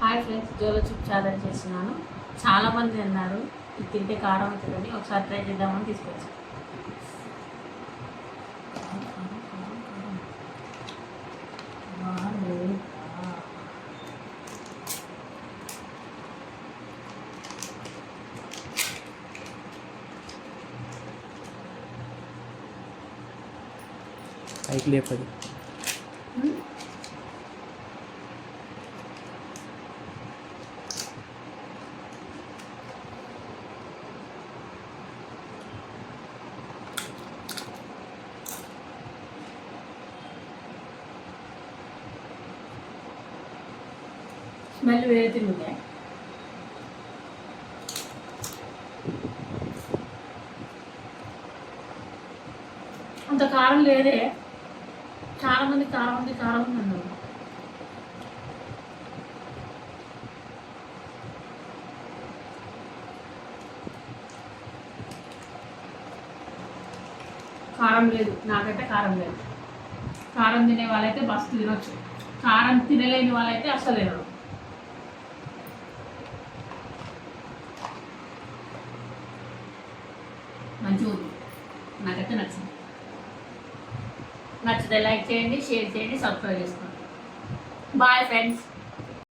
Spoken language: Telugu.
Hi friends Jolo chip challenge చేస్తున్నాను చాలామంది అన్నారు ఇది తింటే కారం అవుతుందని ఒకసారి ట్రై చేద్దామని తీసుకొచ్చాను. పైకి లేపది. స్మెల్ వేరే తిరుగుతాయి. అంత కారం లేదే. చాలా మంది కారం ఉంది కారం ఉంది అన్నారు. కారం లేదు నాకైతే కారం లేదు. కారం తినే వాళ్ళైతే బస్సు తినొచ్చు. కారం తినలేని వాళ్ళైతే అసలు తినరు. మంచిగా ఉంది. నాకైతే నచ్చింది. నచ్చితే లైక్ చేయండి షేర్ చేయండి సబ్స్క్రైబ్ చేసుకోండి. Bye friends.